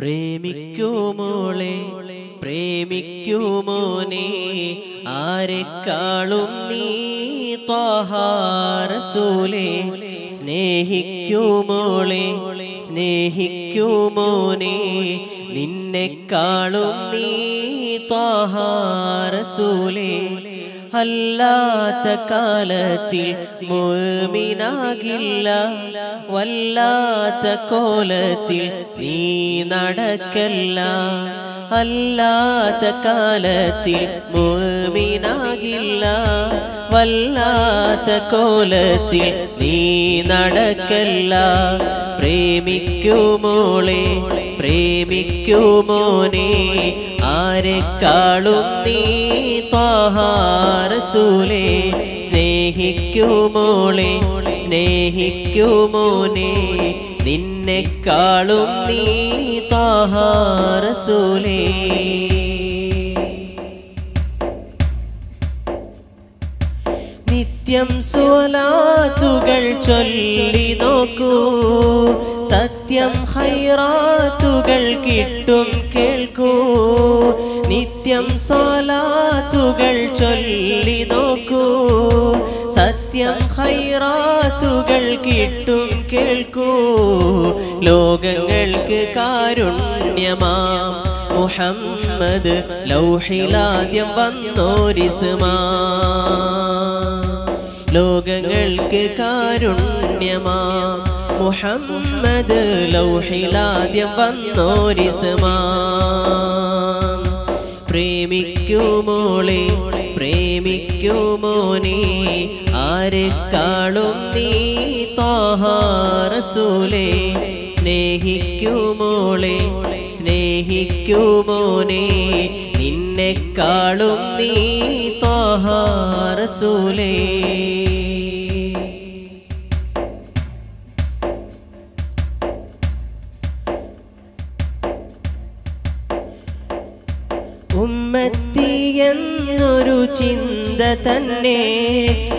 പ്രേമിക്കുമോളെ പ്രേമിക്കുമോനെ ആരെക്കാളും നീ? ത്വാഹാരസൂലെ സ്നേഹിക്കുമോളെ സ്നേഹിക്കുമോനെ നിന്നെക്കാളും നീ? ത്വാഹാരസൂലെ അല്ലാത്ത കാലത്തിൽ മുമിനാകില്ല. വല്ലാത്ത കോലത്തിൽ നീ നടക്കല്ല. അല്ലാത്ത കാലത്തിൽ മൂമിനാകില്ല. വല്ലാത്ത കോലത്തിൽ നീ നടക്കല്ല. പ്രേമിക്കുമോളെ പ്രേമിക്കുമോനെ ആരെക്കാളും നീ? ത്വാഹാരസൂലെ സ്നേഹിക്കുമോളെ സ്നേഹിക്കുമോനെ നിന്നെക്കാളും നീ താഹാരസൂലേ നിത്യം സോലാത്തുകൾ ചൊല്ലി നോക്കൂ. സത്യം ഹൈറാത്തുകൾ കിട്ടും കേൾക്കൂ. നിത്യം സോലാത്തുകൾ ചൊല്ലി നോക്കൂ. സത്യം ഹൈറാത്തുകൾ കിട്ടും കേൾക്കൂ. ലോകങ്ങൾക്ക് കാരുണ്യമാം. മുഹമ്മദ് ലൗഹിലാദ്യം വന്നോരിസ്മാ. ലോകങ്ങൾക്ക് കാരുണ്യമാ. മുഹമ്മദ് ലൗഹിലാദ്യം വന്നോരിസ്മാ. പ്രേമിക്കുമോളെ പ്രേമിക്കുമോനെ ആരെക്കാളും നീ താഹാറസൂലെ സ്നേഹിക്കുമോളെ സ്നേഹിക്കുമോനെ നിന്നെക്കാളും നീ താഹാറസൂലേ ഉമ്മത്തി എന്നൊരു ചിന്ത തന്നെ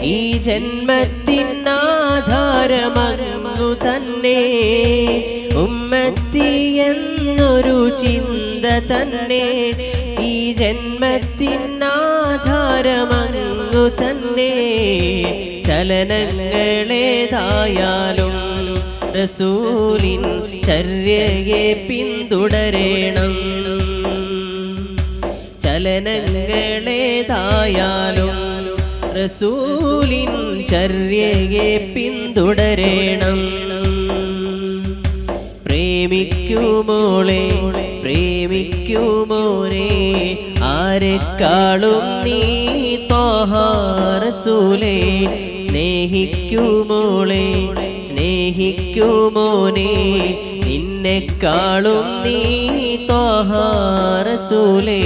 ഈ ജന്മത്തിനാധാരമങ്ങു തന്നെ. ഉമ്മത്തി എന്നൊരു ചിന്ത തന്നെ ഈ ജന്മത്തിനാധാരമങ്ങു തന്നെ. ചലനങ്ങളേതായാലും റസൂലിൻ ചര്യയെ പിന്തുടരേണം. ചലനങ്ങളേതായാലും റസൂലിൻ ചര്യയെ പിന്തുടരേണം. പ്രേമിക്കുമോളെ പ്രേമിക്കുമോനെ ആരെക്കാളും നീ? താഹാറസൂലെ സ്നേഹിക്കുമോളെ സ്നേഹിക്കുമോനെ നിന്നെക്കാളും നീ താഹാറസൂലേ